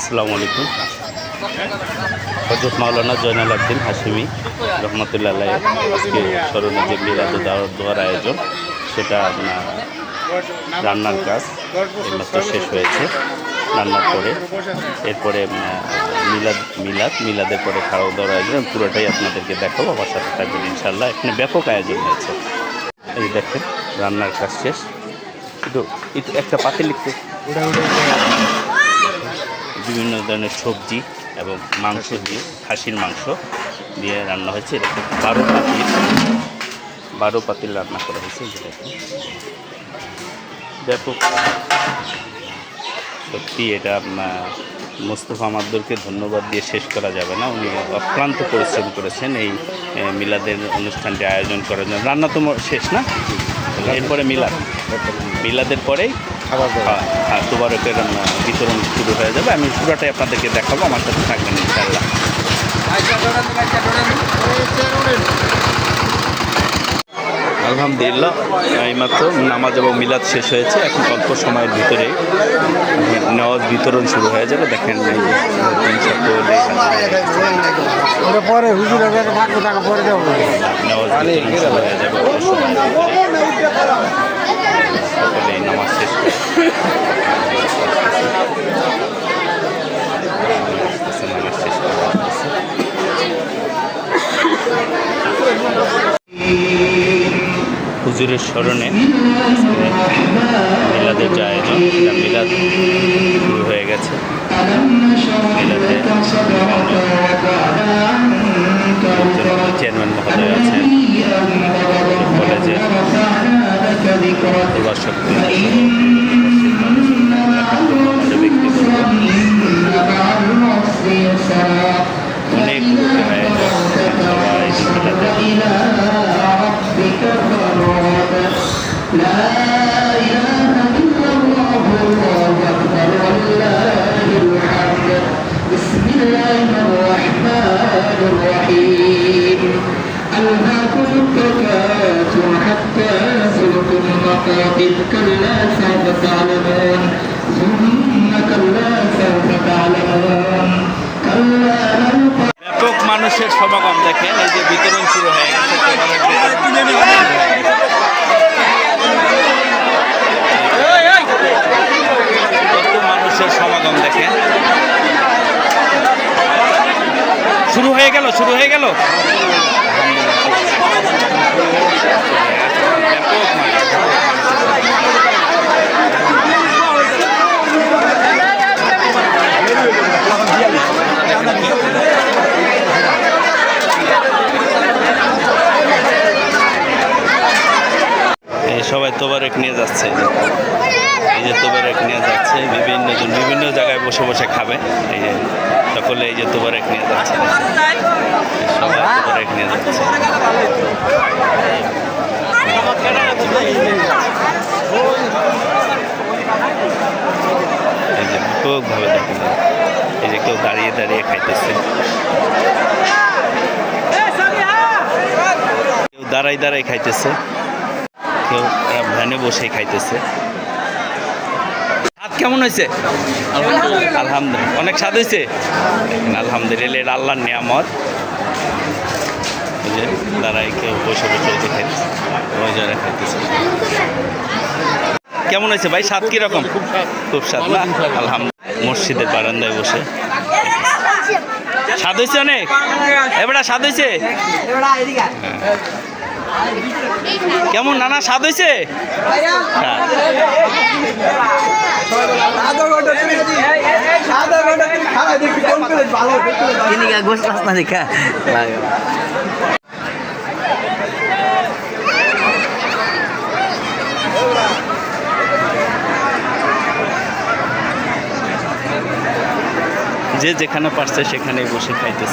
আসসালামু আলাইকুম। হজরত মাওলানা জয়নাল আবদিন হাসিমি রহমতুল্লাহ আজকে স্মরণে যে মিলাদ দোয়ার আয়োজন। সেটা আপনার রান্নার কাজ এইমাত্র শেষ হয়েছে রান্নার পরে। এরপরে মিলাদ মিলাদ, মিলাদের পরে খাওয়া দাওয়ার আয়োজন। পুরোটাই আপনাদেরকে দেখাবো, আমার সাথে থাকবেন ইনশাল্লাহ এখানে ব্যাপক আয়োজন হয়েছে। এই দেখেন, রান্নার কাজ শেষ। একটু একটা পাতে লিখতে। বিভিন্ন ধরনের সবজি এবং মাংস দিয়ে খাসির মাংস দিয়ে রান্না হয়েছে। এরকম বারো পাতিল। বারো পাতিল রান্না করা হয়েছে ব্যাপক। সত্যি এটা মোস্তফা মাদ্দুরকে ধন্যবাদ দিয়ে শেষ করা যাবে না। উনি অক্লান্ত পরিশ্রম করেছেন এই মিলাদের অনুষ্ঠানটি আয়োজন করার জন্য। রান্না তো শেষ না? এরপরে মিলাদ। মিলাদের পরেই হ্যাঁ, হ্যাঁ তোবারকের উম, বিতরণ শুরু হয়ে যাবে। আমি পুরোটাই আপনাদেরকে দেখাবো আমার সাথে থাকবেন ইনশাল্লাহ আলহামদুলিল্লাহ এইমাত্র নামাজ এবং মিলাদ শেষ হয়েছে। এখন অল্প সময়ের ভিতরে নেওয়াজ বিতরণ শুরু হয়ে যাবে। দেখেন পরে হুজুর পরে নেওয়াজ শুরু হয়ে যাবে অল্প সময়ের ভিতরে সকলে এই নামাজ শেষ করে নামাজ শেষ করে হুজুরের স্মরণে মিলাদের যে আয়োজন, এটা মিলাদ শুরু হয়ে গেছে। মিলাদে চেয়ারম্যান মহোদয় আছেন, কলেজের প্রভাষক المقابر كلا سوف تعلمون ثم كلا سوف تعلمون كلا لو ব্যাপক মানুষের সমাগম দেখেন এই যে বিতরণ শুরু হয়ে গেছে খাবারের বিতরণ শুরু হয়ে গেছে। হয়ে গেল, শুরু হয়ে গেল সবাই তোবারেক নিয়ে যাচ্ছে এই যে। তোবারেক নিয়ে যাচ্ছে, বিভিন্ন বিভিন্ন জায়গায় বসে বসে খাবে এই যে সকলে এই যে তোবারেক নিয়ে যাচ্ছে। সবাই নিয়ে যাচ্ছে। এই যে ব্যাপকভাবে দেখেন। এই যে কেউ দাঁড়িয়ে দাঁড়িয়ে খাইতেছে। কেউ দাঁড়াই দাঁড়াই খাইতেছে। কেউ ভ্যানে বসে খাইতেছে। কেমন হয়েছে? আলহামদুলিল্লাহ। অনেক স্বাদ হয়েছে? আলহামদুলিল্লাহ এটা আল্লাহর নিয়ামত। এই যে দাঁড়াই কেউ বসে বসে যে খাইতেছে। কেমন হয়েছে ভাই? স্বাদ কীরকম? খুব খুব স্বাদ না? আলহামদুলিল্লাহ। মসজিদের বারান্দায় বসে। স্বাদ হয়েছে অনেক? এবারে স্বাদ হয়েছে? কেমন নানা স্বাদ হয়েছে? গোস রাস্তা দেখা যে যেখানে পারছে সেখানেই বসে খাইতেছে।